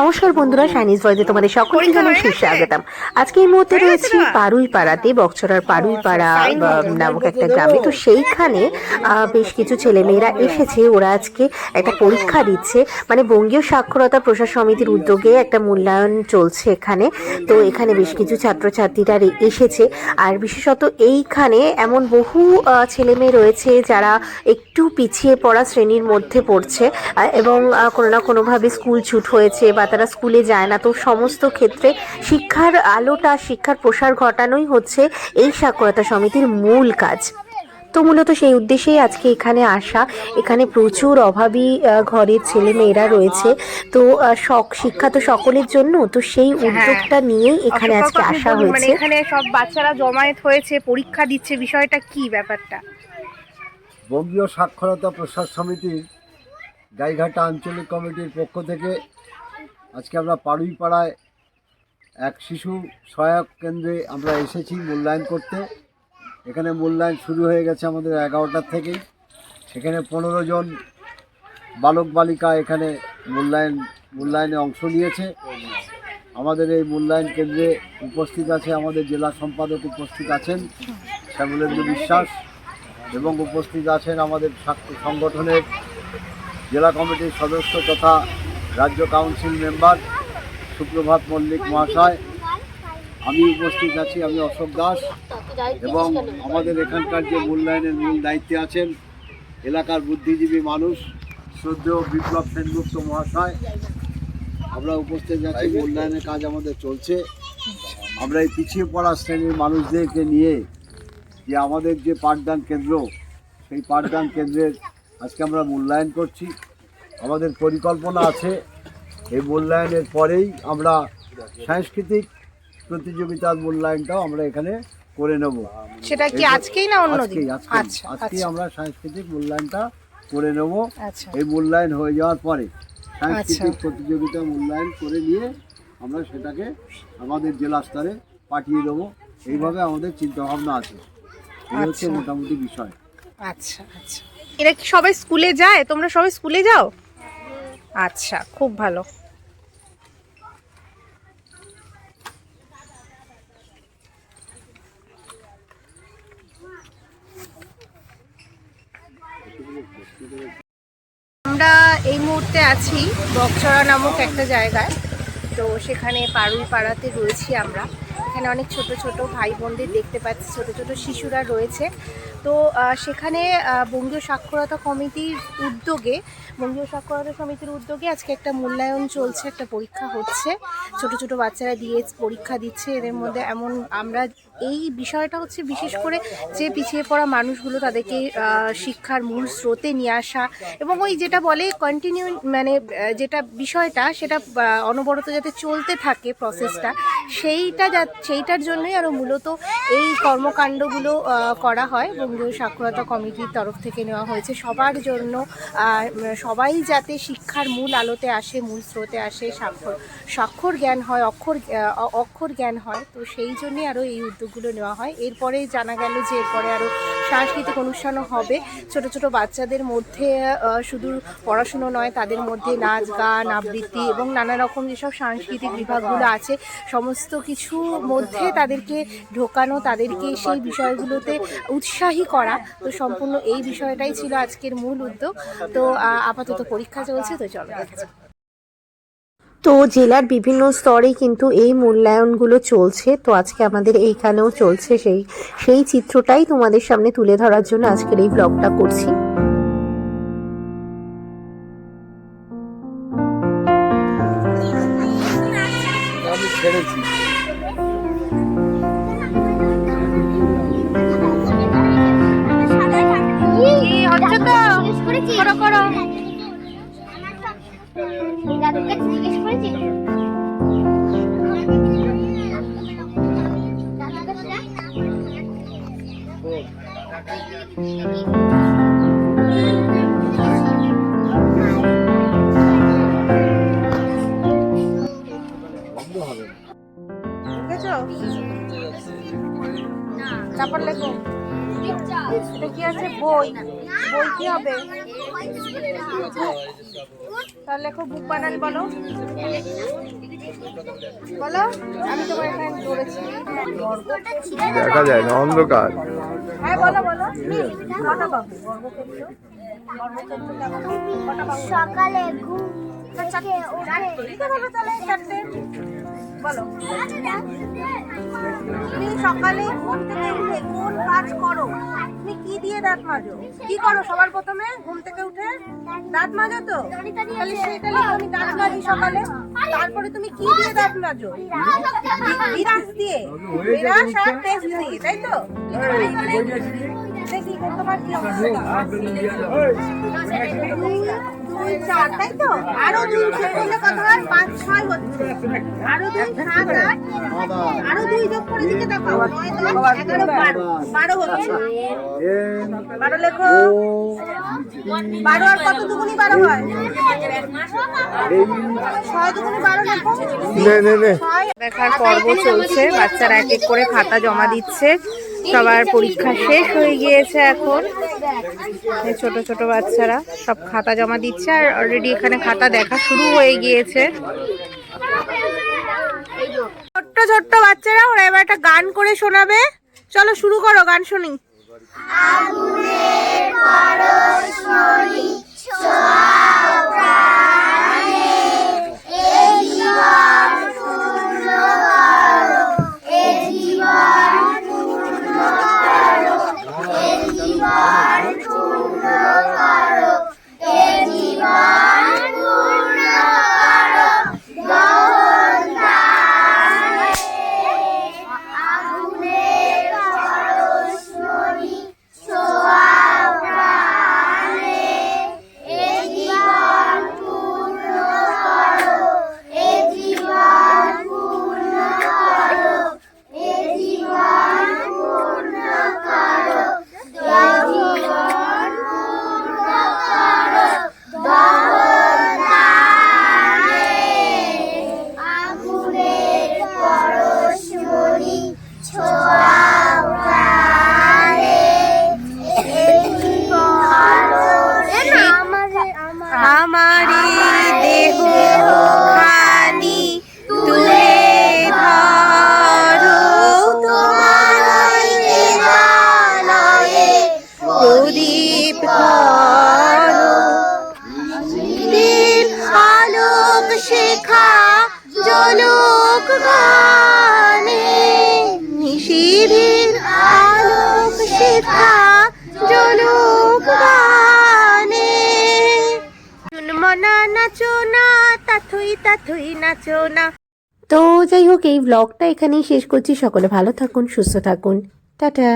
নমস্কার বন্ধুরা চাইনিজ ভয়েসে তোমাদের সকলকে জানাই শীর্ষে স্বাগতম। আজকে এই মুহূর্তে রয়েছি পাড়াতে বকচরার পাড়া নামক একটা গ্রামে। তো সেইখানে বেশ কিছু ছেলেমেয়েরা এসেছে। ওরা আজকে একটা পরীক্ষা দিচ্ছে। মানে বঙ্গীয় সাক্ষরতা প্রসার সমিতির উদ্যোগে একটা মূল্যায়ন চলছে এখানে। তো এখানে বেশ কিছু ছাত্রছাত্রীরা এসেছে। আর বিশেষত এইখানে এমন বহু ছেলেমেয়ে রয়েছে যারা একটু পিছিয়ে পড়া শ্রেণির মধ্যে পড়ছে। এবং কোনো না কোনোভাবে স্কুল ছুট হয়েছে বা তারা স্কুলে যায় না। তো সমস্ত ক্ষেত্রে শিক্ষার আলোটা শিক্ষার প্রসার ঘটানোই হচ্ছে এই সাক্ষরতা সমিতির মূল কাজ। তো মূলত সেই উদ্দেশ্যেই আজকে এখানে আসা। এখানে প্রচুর অভাবী ঘরের ছেলে মেয়েরা রয়েছে। তো শখ শিক্ষা তো সকলের জন্য। তো সেই উদ্যোগটা নিয়েই এখানে আজকে আসা মানে হয়েছে। এখানে সব বাচ্চারা জমায়েত হয়েছে পরীক্ষা দিচ্ছে বিষয়টা কি ব্যাপারটা? বঙ্গীয় সাক্ষরতা প্রসার সমিতির গাইঘাটা আঞ্চলিক কমিটির পক্ষ থেকে আজকে আমরা পাড়ুইপাড়ায় এক শিশু সহায়ক কেন্দ্রে আমরা এসেছি মূল্যায়ন করতে। এখানে মূল্যায়ন শুরু হয়ে গেছে আমাদের এগারোটার থেকেই। সেখানে পনেরো জন বালক বালিকা এখানে মূল্যায়ন, মূল্যায়নে অংশ নিয়েছে। আমাদের এই মূল্যায়ন কেন্দ্রে উপস্থিত আছে, আমাদের জেলা সম্পাদক উপস্থিত আছেন, শ্যামলেন্দু বিশ্বাস এবং উপস্থিত আছেন আমাদের সংগঠনের জেলা কমিটির সদস্য তথা রাজ্য কাউন্সিল মেম্বার সুপ্রভাত মল্লিক মহাশয়, আমি উপস্থিত আছি, আমি অশোক দাস এবং আমাদের এখানকার যে মূল্যায়নের মূল দায়িত্বে আছেন এলাকার বুদ্ধিজীবী মানুষ, শ্রদ্ধেয় বিপ্লব সেনগুপ্ত মহাশয়, আমরা উপস্থিত আছি, মূল্যায়নের কাজ আমাদের চলছে। আমরা এই পিছিয়ে পড়া শ্রেণির মানুষদেরকে নিয়ে যে আমাদের যে পাঠদান কেন্দ্র, সেই পাঠদান কেন্দ্রের আজকে আমরা মূল্যায়ন করছি। আমাদের পরিকল্পনা আছে। এই মূল্যায়নের পরেই আমরা সাংস্কৃতিক প্রতিযোগিতার মূল্যায়নটাও আমরা এখানে করে নেব। সেটা কি আজকেই না অন্যদিন আজকেই আচ্ছা আচ্ছা। আমরা সাংস্কৃতিক মূল্যায়নটা করে নেব। আচ্ছা। এই মূল্যায়ন হয়ে যাওয়ার পরে সাংস্কৃতিক। প্রতিযোগিতা মূল্যায়ন করে নিয়ে আমরা সেটাকে আমাদের জেলা স্তরে পাঠিয়ে দেবো। এইভাবে আমাদের চিন্তা ভাবনা আছে। এই হচ্ছে। মোটামুটি বিষয়। আচ্ছা আচ্ছা। এরা কি সবাই স্কুলে যায়? তোমরা সবাই স্কুলে যাও? আচ্ছা খুব ভালো। আমরা এই মুহূর্তে আছি বকচড়া নামক একটা জায়গায়। তো সেখানে পাড়ুই পাড়াতে রয়েছি আমরা। এখানে অনেক ছোট ছোট ভাই বোনদের দেখতে পাচ্ছি, ছোট ছোট শিশুরা রয়েছে। তো সেখানে বঙ্গীয় সাক্ষরতা কমিটির উদ্যোগে, বঙ্গীয় সাক্ষরতা সমিতির উদ্যোগে আজকে একটা মূল্যায়ন চলছে, একটা পরীক্ষা হচ্ছে। ছোট ছোট বাচ্চারা দিয়ে পরীক্ষা দিচ্ছে, এদের মধ্যে এমন আমরা এই বিষয়টা হচ্ছে বিশেষ করে যে পিছিয়ে পড়া মানুষগুলো তাদেরকে শিক্ষার মূল স্রোতে নিয়ে আসা এবং ওই যেটা বলে কন্টিনিউ মানে যেটা বিষয়টা সেটা অনবরত যাতে চলতে থাকে প্রসেসটা সেইটা যা, সেইটার জন্যই আরও মূলত এই কর্মকাণ্ডগুলো করা হয়। বঙ্গীয় সাক্ষরতা কমিটির তরফ থেকে নেওয়া হয়েছে। সবার জন্য সবাই যাতে শিক্ষার মূল আলোতে আসে, মূল স্রোতে আসে, স্বাক্ষর স্বাক্ষর জ্ঞান হয়, অক্ষর অক্ষর জ্ঞান হয়, তো সেই জন্যই আরও এই উদ্যোগগুলো নেওয়া হয়। এরপরে জানা গেল যে এরপরে আরও সাংস্কৃতিক অনুষ্ঠানও হবে। ছোট ছোট বাচ্চাদের মধ্যে শুধু পড়াশুনো নয়, তাদের মধ্যে নাচ, গান, আবৃত্তি এবং নানা রকম যেসব সাংস্কৃতিক বিভাগগুলো আছে, সমস্ত কিছু মধ্যে তাদেরকে ঢোকানো, তাদেরকে সেই বিষয়গুলোতে উৎসাহী করা। তো সম্পূর্ণ এই বিষয়টাই ছিল আজকের মূল উদ্যোগ। তো আপাতত পরীক্ষা চলছে, তো চলো দেখা। তো জেলার বিভিন্ন স্তরে কিন্তু এই মূল্যায়নগুলো চলছে। তো আজকে আমাদের এইখানেও চলছে সেই সেই চিত্রটাই তোমাদের সামনে তুলে ধরার জন্য আজকের এই ব্লগটা করছি। করো করো। দাদুর কাছে জিজ্ঞেস চাপার লেখো এটা আছে? বই। বই কি হবে? তাহলে লেখো বুক বানান বলো। বলো আমি তোমার এখানে ধরেছি। দেখা যায় না অন্ধকার। হ্যাঁ বলো বলো। সকালে ঘুম তুমি সকালে ঘুম থেকে উঠে কোন কাজ করো তুমি কি দিয়ে দাঁত মাজো কি করো সবার প্রথমে ঘুম থেকে উঠে দাঁত মাজো তো তাহলে সেটা আমি দাঁত মাজি সকালে তারপরে তুমি কি দিয়ে দাঁত মাজো বিরাস দিয়ে বিরাস আর পেস্ট দিয়ে তাই তো দেখি তোমার কি অবস্থা দুই চার তাই তো? আরও দুই যোগ কত হয় পাঁচ ছয় হচ্ছে। আরও দুই সাত আট আরও দুই যোগ করে দিকে দেখো নয় দশ এগারো বারো। বারো হচ্ছে। বারো লেখো। বারো আর কত দুগুনি বারো হয়? ছয় দুগুনি বারো লেখো। নে নে নে। দেখার পর্ব চলছে। বাচ্চারা এক এক করে খাতা জমা দিচ্ছে। সবার পরীক্ষা শেষ হয়ে গিয়েছে এখন। ছোট ছোট বাচ্চারা সব খাতা জমা দিচ্ছে আর অলরেডি এখানে খাতা দেখা শুরু হয়ে গিয়েছে। ছোট্ট ছোট্ট বাচ্চারা, ওরা এবার একটা গান করে শোনাবে। চলো শুরু করো, গান শুনি। আমারি গানে নিশিদিন আলোক শেখা জলুক গানে। মনা নাচো না, তাথুই তাথুই নাচো না। তো যাই হোক, এই ব্লগটা এখানেই শেষ করছি। সকলে ভালো থাকুন, সুস্থ থাকুন। টাটা।